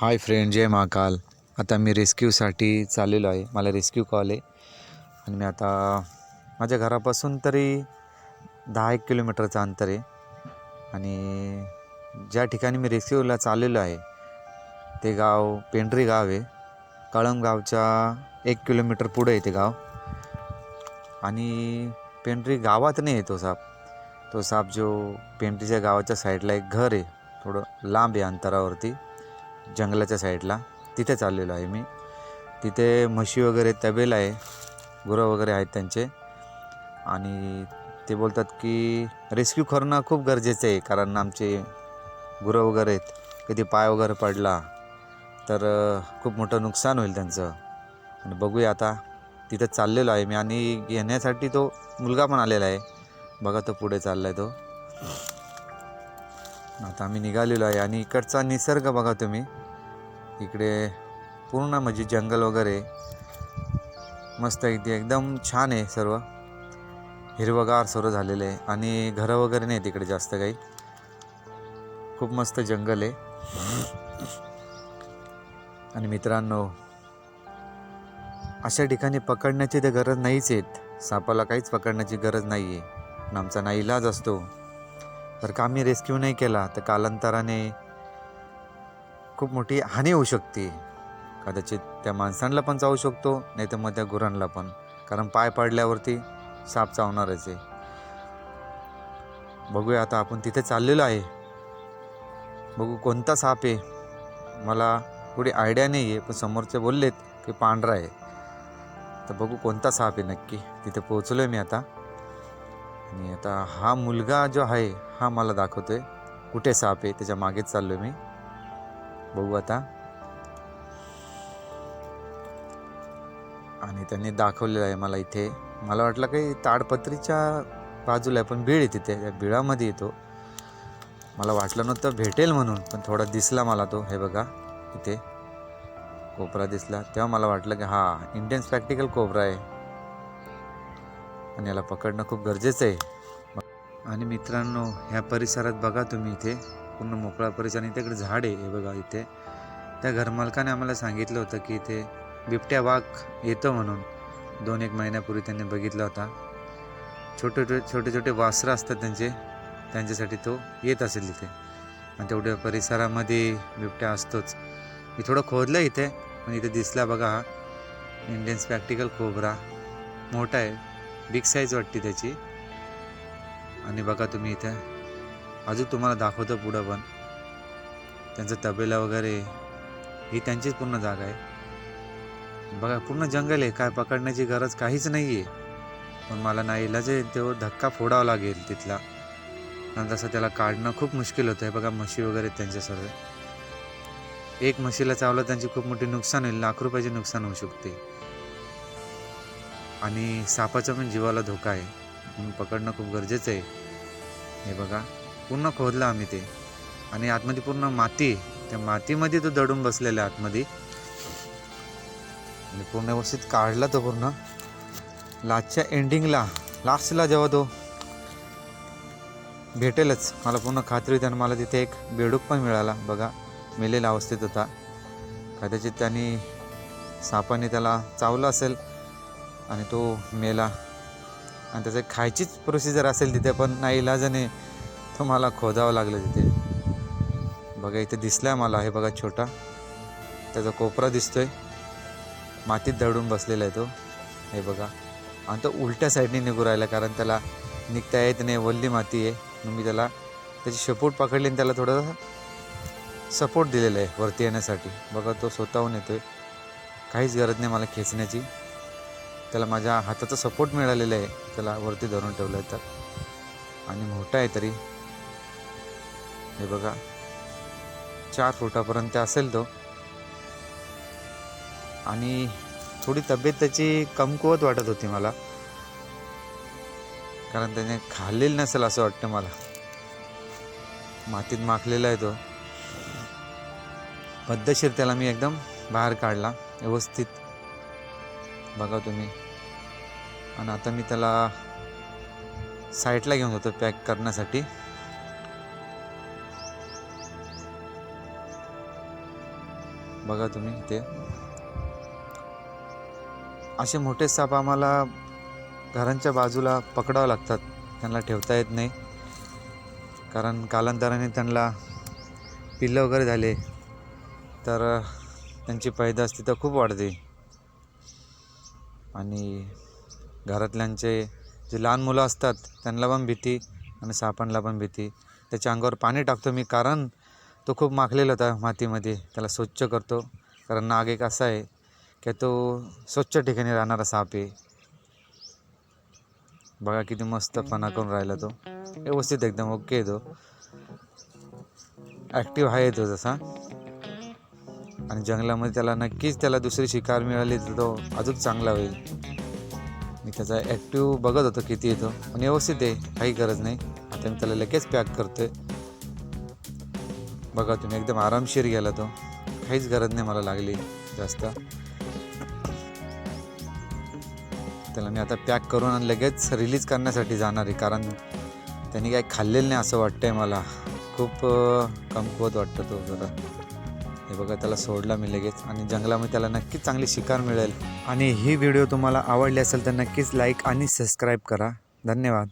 Hi friend जय महाकाल. आता मी रेस्क्यूसाठी चाललेलो आहे. मला रेस्क्यू कॉल आहे. आणि मी आता माझ्या घरापासून तरी दहा एक किलोमीटरचं अंतर आहे. आणि ज्या ठिकाणी मी रेस्क्यूला चाललेलो आहे ते गाव पेंढरी गाव आहे. कळंब गावच्या एक किलोमीटर पुढे आहे ते गाव. आणि पेंढरी गावात नाही आहे तो साप. तो साप जो पेंढरीच्या गावाच्या साईडला एक घर आहे. थोडं लांब आहे अंतरावरती. जंगलाच्या साईडला. तिथे चाललेलो आहे मी. तिथे म्हशी वगैरे तबेला आहे. गुरं वगैरे आहेत त्यांचे. आणि ते बोलतात की रेस्क्यू करणं खूप गरजेचं आहे कारण आमचे गुरं वगैरे आहेत. कधी पाय वगैरे पडला तर खूप मोठं नुकसान होईल त्यांचं. आणि बघूया आता. तिथं चाललेलो आहे मी आणि घेण्यासाठी तो मुलगा पण आलेला आहे. बघा तो पुढे चालला आहे तो. आता आम्ही निघालेलो आहे आणि इकडचा निसर्ग बघा तुम्ही. इकडे पूर्ण म्हणजे जंगल वगैरे. मस्त इथे एकदम छान आहे सर्व. हिरवगार सर्व झालेलं आहे आणि घरं वगैरे नाही तिकडे जास्त काही. खूप मस्त जंगल आहे. आणि मित्रांनो अशा ठिकाणी पकडण्याची तर गरज नाहीच आहेत. सापाला काहीच पकडण्याची गरज नाही आहे पण आमचा ना इलाज असतो. जर का आम्ही रेस्क्यू नाही केला तर कालांतराने खूप मोठी हानी होऊ शकते. कदाचित त्या माणसांना पण चावू शकतो नाही तर मग त्या गुरांना पण. कारण पाय पडल्यावरती साप चावणारच आहे. बघूया आता आपण तिथे चाललेलो आहे. बघू कोणता साप आहे. मला थोडी आयडिया नाही आहे पण समोरचे बोललेत की पांढरा आहे. तर बघू कोणता साप आहे नक्की. तिथे पोहोचलो आहे मी आता. आणि आता हा मुलगा जो आहे हा मला दाखवतो आहे कुठे साप आहे? त्याच्या मागेच चाललो मी. बघू आता. आणि त्यांनी दाखवलेलं आहे मला इथे. मला वाटलं काही ताडपत्रीच्या बाजूला आहे पण बीळ आहे तिथे. त्या बिळामध्ये येतो मला वाटलं नव्हतं भेटेल म्हणून पण थोडा दिसला मला तो. हे बघा इथे. कोपरा दिसला. तेव्हा मला वाटलं की हा इंडियन प्रॅक्टिकल कोपरा आहे. आणि याला पकडणं खूप गरजेचं आहे. आणि मित्रांनो ह्या परिसरात बघा तुम्ही इथे पूर्ण मोकळा परिसर आणि तिकडे झाड आहे. हे बघा इथे. त्या घरमालकाने आम्हाला सांगितलं होतं की इथे बिबट्या वाघ येतो म्हणून. दोन एक महिन्यापूर्वी त्यांनी बघितला होता. छोटे छोटे छोटे छोटे वासरं असतात त्यांचे. त्यांच्यासाठी तो येत असेल तिथे आणि तेवढ्या परिसरामध्ये बिबट्या असतोच. मी थोडं खोदलं इथे पण इथे दिसला बघा हा. Indian spectacle cobra. मोठा आहे. बिग साईज वाटते त्याची. आणि बघा तुम्ही इथे अजून तुम्हाला दाखवतो पुढं पण. त्यांचं तबेला वगैरे ही त्यांचीच पूर्ण जागा आहे. बघा पूर्ण जंगल आहे. काय पकडण्याची गरज काहीच नाही आहे पण मला नाही इलाज आहे तो धक्का फोडावा लागेल तिथला. आणि तसं त्याला काढणं खूप मुश्किल होतं आहे बघा म्हशी वगैरे त्यांच्या सर्व एक म्हशीला चावलं त्यांची खूप मोठी नुकसान होईल. लाख रुपयाचे नुकसान होऊ शकते. आणि सापाचा पण जीवाला धोका आहे. म्हणून पकडणं खूप गरजेचं आहे. हे बघा पूर्ण खोदलं आम्ही ते. आणि आतमध्ये पूर्ण माती त्या मातीमध्ये तो दडून बसलेला आहे आतमध्ये. आणि पूर्ण व्यवस्थित काढला तो पूर्ण. लास्टच्या एंडिंगला लास्टला जेव्हा तो भेटेलच मला पूर्ण खात्री होती आणि मला तिथे एक बेडूक पण मिळाला. बघा मेलेला अवस्थेत होता. कदाचित त्यांनी सापाने त्याला चावलं असेल. आणि तो मेला. आणि त्याचं खायचीच प्रोसिजर असेल तिथे पण नाही इलाजाने तो मला खोदावं लागलं तिथे. बघा इथे दिसला मला हे बघा छोटा. त्याचा कोपरा दिसतोय. मातीत दडून बसलेला आहे तो. हे बघा. आणि तो उलट्या साईडने निघू राहिला कारण त्याला निघता येत नाही वल्ली माती आहे. मग मी त्याला त्याची शेपूट पकडली आणि त्याला थोडं सपोर्ट दिलेला आहे वरती येण्यासाठी. बघा तो स्वतःहून येतोय. काहीच गरज नाही मला खेचण्याची. त्याला माझ्या हाताचा सपोर्ट मिळालेला आहे. त्याला वरती धरून ठेवलं आहे तर. आणि मोठा आहे तरी. हे बघा. चार फुटापर्यंत असेल तो. आणि थोडी तब्येत त्याची कमकुवत वाटत होती मला. कारण त्याने खाल्लेलं नसेल असं वाटतं मला. मातीत माखलेला आहे तो. पद्धतशीर त्याला मी एकदम बाहेर काढला. व्यवस्थित बघा तुम्ही. आणि आता मी त्याला साईडला घेऊन जातो पॅक करण्यासाठी. बघा तुम्ही इथे. असे मोठे साप आम्हाला घरांच्या बाजूला पकडावं लागतात. त्यांना ठेवता येत नाही. कारण कालांतराने त्यांना पिल्लं वगैरे झाले. तर त्यांची पैदास तिथं खूप वाढते. आणि घरातल्यांचे जे लहान मुलं असतात त्यांना पण भीती आणि सापांना पण भीती. त्याच्या अंगावर पाणी टाकतो मी कारण तो खूप माखलेला होता मातीमध्ये. त्याला स्वच्छ करतो. कारण नाग एक असा आहे की तो स्वच्छ ठिकाणी राहणारा साप आहे. बघा किती मस्त पणा करून राहिला तो. व्यवस्थित एकदम ओके तो. ॲक्टिव्ह आहे तो जसा. आणि जंगलामध्ये त्याला नक्कीच त्याला दुसरी शिकार मिळाली तर तो अजून चांगला होईल. मी त्याचा ॲक्टिव्ह बघत होतो किती येतो पण व्यवस्थित आहे काही गरज नाही. आता मी त्याला लगेच पॅक करतोय. बघा तुम्ही एकदम आरामशीर गेला तो. काहीच गरज नाही मला लागली जास्त. त्याला मी आता पॅक करून आणि लगेच रिलीज करण्यासाठी जाणार आहे. कारण त्यांनी काही खाल्लेलं नाही असं वाटतंय मला. खूप कमकुवत वाटतं तो जरा. हे बघा त्याला सोडला मी लगेच आणि जंगलामध्ये त्याला नक्कीच चांगली शिकार मिळेल. आणि ही व्हिडिओ तुम्हाला आवडली असेल तर नक्कीच लाईक आणि सबस्क्राईब करा. धन्यवाद.